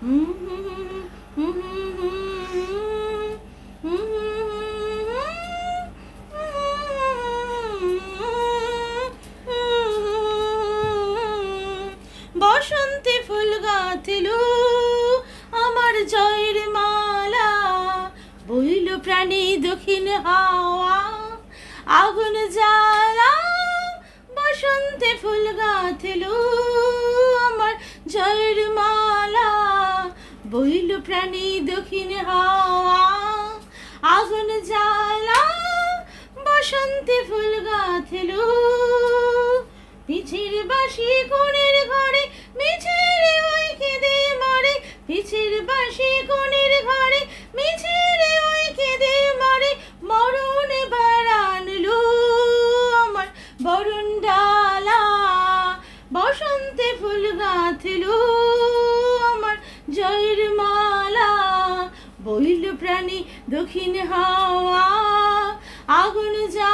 বসন্তে ফুল গাঁথিল আমার জয়ের মালা, বইল প্রাণী দক্ষিণ হাওয়া, আগুন জ্বালা, বসন্তে ফুল গাঁথিল। বইল প্রাণী দক্ষিণ হাওয়া, আগুন জ্বালা, বসন্তে ফুল গাঁথলো। পিছের বাসি কোণের ঘরে, মিছের ওই কেঁদে মরে। পিছের বাসি কোণের ঘরে, মিছের ওই কেঁদে মরে। মরণ বাড়ানলো আমার বরণ ডালা, বসন্তে ফুল গাঁথলো। বহিল প্রাণী দক্ষিণ হওয়া আগুন যা